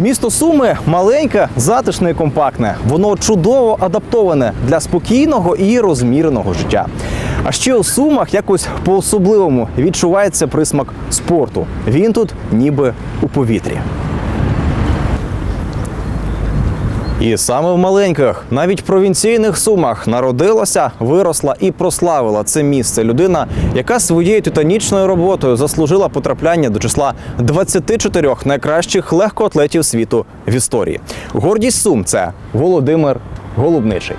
Місто Суми маленьке, затишне і компактне. Воно чудово адаптоване для спокійного і розміреного життя. А ще у Сумах якось по-особливому відчувається присмак спорту. Він тут ніби у повітрі. І саме в маленьких, навіть провінційних сумах народилася, виросла і прославила це місце людина, яка своєю титанічною роботою заслужила потрапляння до числа 24 найкращих легкоатлетів світу в історії. Гордість сум це Володимир Голубничий.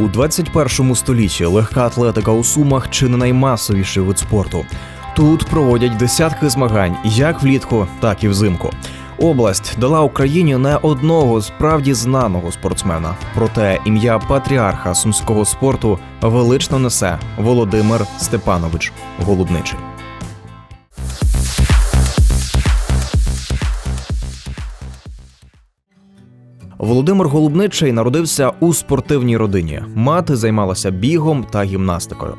У 21 столітті легка атлетика у Сумах чи не наймасовіший вид спорту. Тут проводять десятки змагань як влітку, так і взимку. Область дала Україні не одного справді знаного спортсмена. Проте ім'я патріарха сумського спорту велично несе Володимир Степанович Голубничий. Володимир Голубничий народився у спортивній родині. Мати займалася бігом та гімнастикою.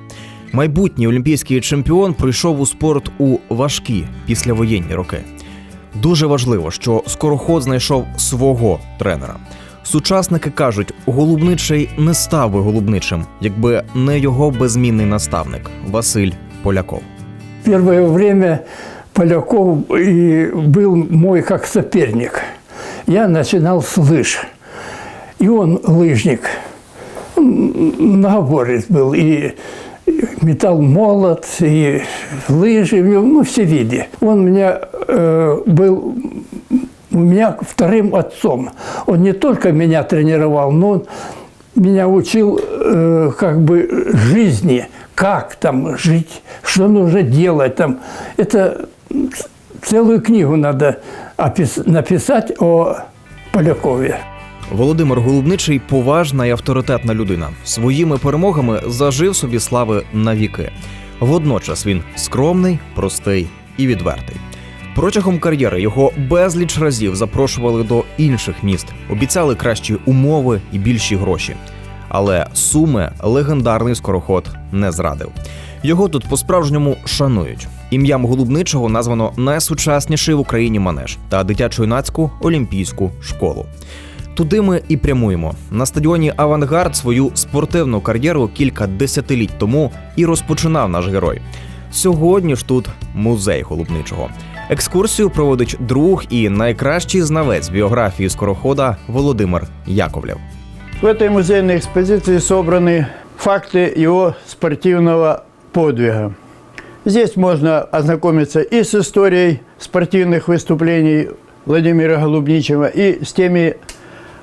Майбутній олімпійський чемпіон прийшов у спорт у важкі післявоєнні роки. Дуже важливо, що скороход знайшов свого тренера. Сучасники кажуть, голубничий не став би голубничим, якби не його безмінний наставник Василь Поляков. Первое время Поляков и был мой как соперник. Я начинал с лыж. И он лыжник. Он Многоборец был. И метал молот, и лыжи, ну, все виды. Он меня э, был у меня вторым отцом. Он не только меня тренировал, но он меня учил э, как бы жизни, как там жить, что нужно делать там. Это целую книгу надо написать о Полякове. Володимир Голубничий поважна і авторитетна людина. Своїми перемогами зажив собі слави навіки. Водночас він скромний, простий і відвертий. Протягом кар'єри його безліч разів запрошували до інших міст, обіцяли кращі умови і більші гроші. Але суми легендарний скороход не зрадив. Його тут по-справжньому шанують. Ім'ям Голубничого названо найсучасніший в Україні манеж та дитячо-юнацьку олімпійську школу. Туди ми і прямуємо. На стадіоні Авангард свою спортивну кар'єру кілька десятиліть тому і розпочинав наш герой. Сьогодні ж тут музей Голубничого. Екскурсію проводить друг і найкращий знавець біографії скорохода Володимир Яковлєв. В этой музейной экспозиции собраны факты его спортивного подвига. Здесь можно ознакомиться и с историей спортивных выступлений Владимира Голубничева, и с теми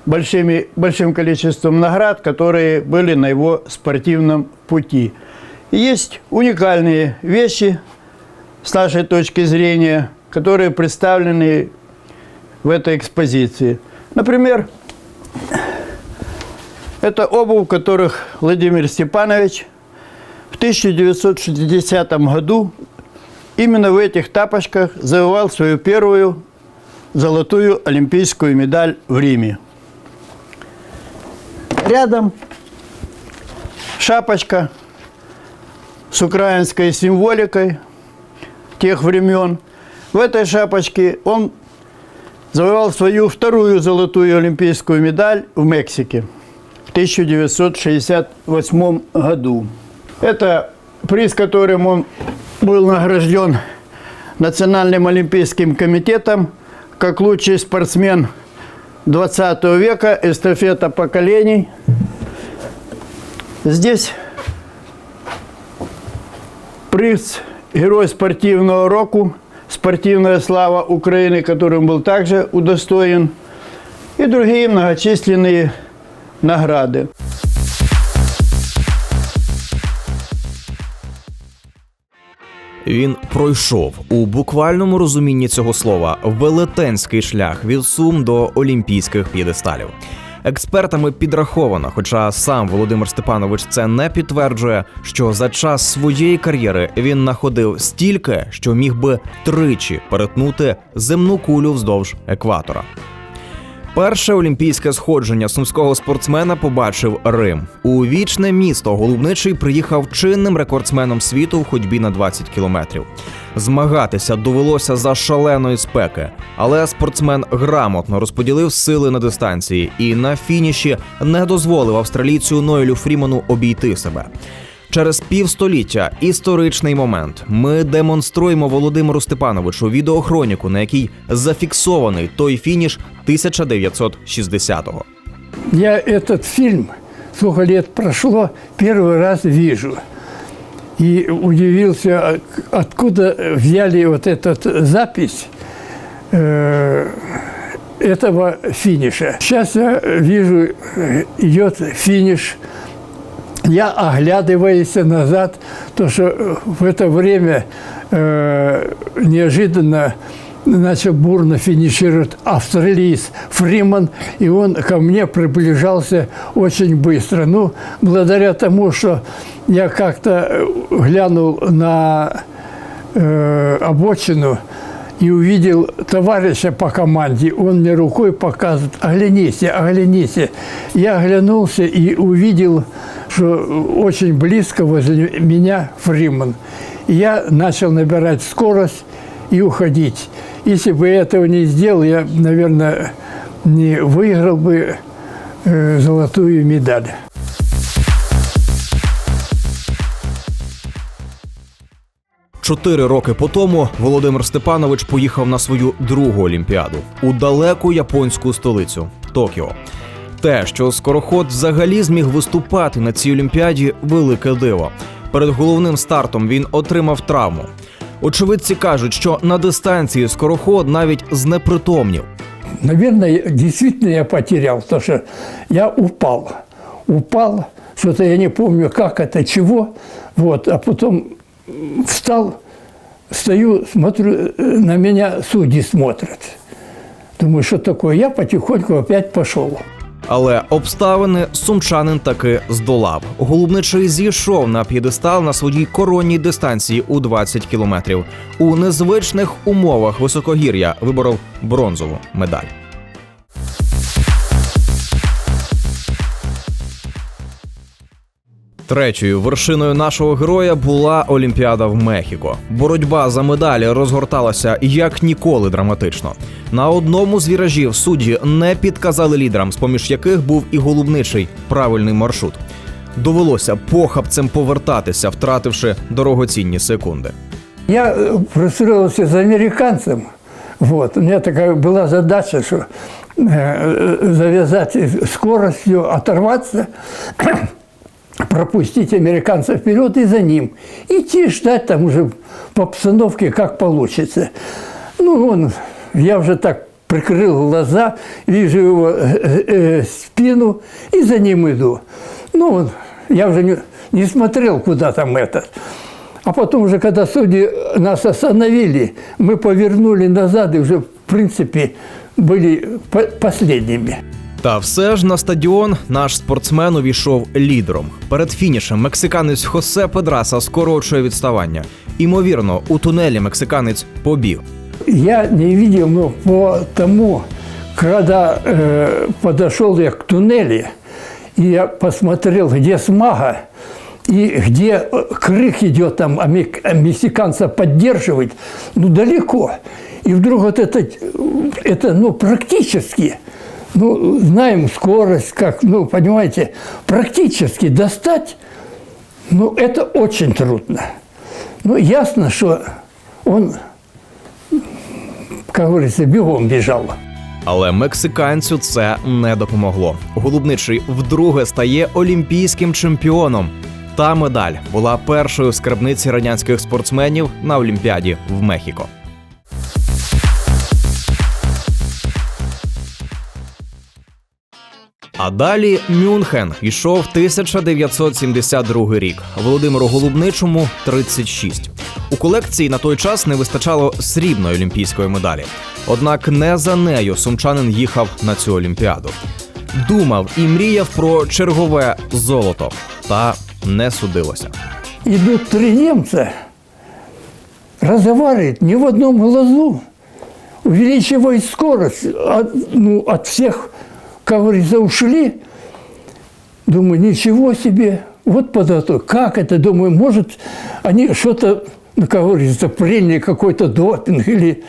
большими, большим количеством наград, которые были на его спортивном пути. Есть уникальные вещи с нашей точки зрения, которые представлены в этой экспозиции. Например, это обувь, которых Владимир Степанович в 1960 году именно в этих тапочках завоевал свою первую золотую олимпийскую медаль в Риме. Рядом шапочка с украинской символикой тех времен. В этой шапочке он завоевал свою вторую золотую олимпийскую медаль в Мексике в 1968 году. Это приз, которым он был награжден Национальным олимпийским комитетом как лучший спортсмен 20 века, эстафета поколений. Здесь приз Герой спортивного року, спортивная слава Украины, которым был также удостоен, и другие многочисленные награды. Він пройшов у буквальному розумінні цього слова велетенський шлях від сум до олімпійських п'єдесталів. Експертами підраховано, хоча сам Володимир Степанович це не підтверджує, що за час своєї кар'єри він находив стільки, що міг би тричі перетнути земну кулю вздовж екватора. Перше олімпійське сходження сумського спортсмена побачив Рим. У вічне місто Голубничий приїхав чинним рекордсменом світу в ходьбі на 20 кілометрів. Змагатися довелося за шаленої спеки, але спортсмен грамотно розподілив сили на дистанції і на фініші не дозволив австралійцю Ноелю Фріману обійти себе. Через півстоліття історичний момент. Ми демонструємо Володимиру Степановичу відеохроніку, на якій зафіксований той фініш 1960-го. Я этот фильм, сколько лет прошло, первый раз вижу. И удивился, а к- откуда взяли вот эту запись э, этого финиша. Сейчас я вижу, э, идет финиш. Я оглядываюсь назад, то что в это время э, неожиданно начал бурно финишировать австралиец Фриман, и он ко мне приближался очень быстро. Ну, благодаря тому, что я как-то э, глянул на э, обочину и увидел товарища по команде. Он мне рукой показывает, оглянись, оглянись. Я оглянулся и увидел, что очень близко возле меня Фриман. И Я начал набирать скорость и уходить. Если бы я этого не сделал, я, наверное, не выиграл бы э, золотую медаль. Чотири роки по тому Володимир Степанович поїхав на свою другу олімпіаду у далеку японську столицю Токіо. Те, що скороход взагалі зміг виступати на цій олімпіаді, велике диво. Перед головним стартом він отримав травму. Очевидці кажуть, що на дистанції скороход навіть знепритомнів. Наверное, я- действительно я потерял, потому что я упал. Упал, что-то я не помню, как это, чего. Вот, а потом м, встал, стою, смотрю, э, на меня судьи смотрят. Думаю, что такое? Я потихоньку опять пошел. Але обставини сумчанин таки здолав. Голубничий зійшов на п'єдестал на своїй коронній дистанції у 20 кілометрів. У незвичних умовах високогір'я виборов бронзову медаль. Третьою вершиною нашого героя була Олімпіада в Мехіко. Боротьба за медалі розгорталася як ніколи драматично. На одному з віражів судді не підказали лідерам, з поміж яких був і голубничий правильний маршрут. Довелося похабцем повертатися, втративши дорогоцінні секунди. Я э, пристроился за американцем. Вот. У меня такая была задача, что э, завязать скоростью, оторваться, Пропустить американца вперед и за ним. Идти ждать там уже по обстановке, как получится. Ну, он, я уже так прикрыл глаза, вижу его э, э, спину и за ним иду. Ну, он- я уже не, не смотрел, куда там это. А потом уже, когда судьи нас остановили, мы повернули назад и уже, в принципе, были по- последними. Та все ж на стадіон наш спортсмен увійшов лідером. Перед фінішем мексиканець Хосе Педраса скорочує відставання. Імовірно, у тунелі мексиканець побіг. Я не видел, но по тому, когда э, подошел я к туннелю, и я посмотрел, где смага, и где э, крик идет, там, а мек- а мексиканца поддерживает, ну, далеко. И вдруг вот это, э, это ну, практически, ну, знаем скорость, как, ну, понимаете, практически достать, ну, это очень трудно. Ну, ясно, что он как говорится, бегом бежал. Але мексиканцю це не допомогло. Голубничий вдруге стає олімпійським чемпіоном. Та медаль була першою скарбниці радянських спортсменів на Олімпіаді в Мехіко. А далі Мюнхен йшов 1972 рік. Володимиру Голубничому 36. У колекції на той час не вистачало срібної олімпійської медалі. Однак не за нею сумчанин їхав на цю олімпіаду. Думав і мріяв про чергове золото, та не судилося. Идут три немца, разговаривают не в одном глазу. увеличивать скорость, от, ну, от всех, как говорится, ушли. Думаю, ничего себе, вот подготовка. Как это? Думаю, может, они что-то, ну, как говорится, приняли какой-то допинг или,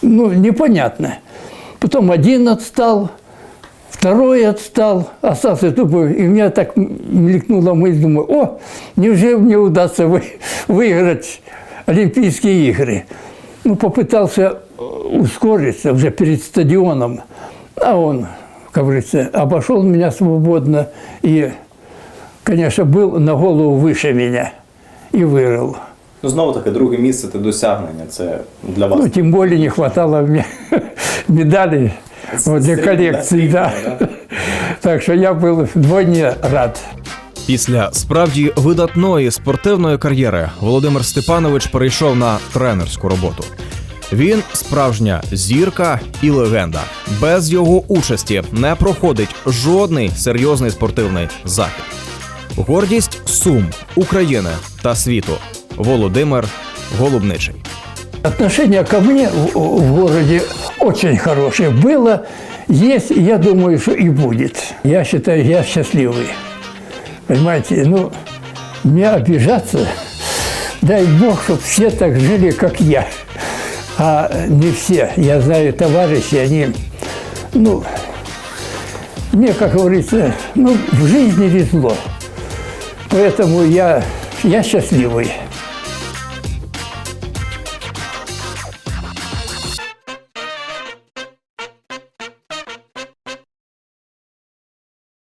ну, непонятно. Потом один отстал, второй отстал, остался думаю, и у меня так мелькнула мысль, думаю, о, неужели мне удастся вы, выиграть Олимпийские игры? Ну, попытался э, ускориться уже перед стадионом, а он, как говорится, обошел меня свободно и, конечно, был на голову выше меня и выиграл. Ну, знову таки, друге місце це досягнення. Це для вас. Ну, тем более не хватало мне медалей вот, для Срібна, коллекции, да. срібна, да? Так что я был вдвойне рад. Після справді видатної спортивної кар'єри Володимир Степанович перейшов на тренерську роботу. Він справжня зірка і легенда. Без його участі не проходить жодний серйозний спортивний захід. Гордість Сум, України та світу. Володимир Голубничий. Отношение ко мне в, в городе очень хорошее было, есть, и я думаю, что и будет. Я считаю, я счастливый. Понимаете, ну, мне обижаться, дай Бог, чтобы все так жили, как я. А не все. Я знаю товарищи, они, ну, мне, как говорится, ну, в жизни везло. Поэтому я, я счастливый.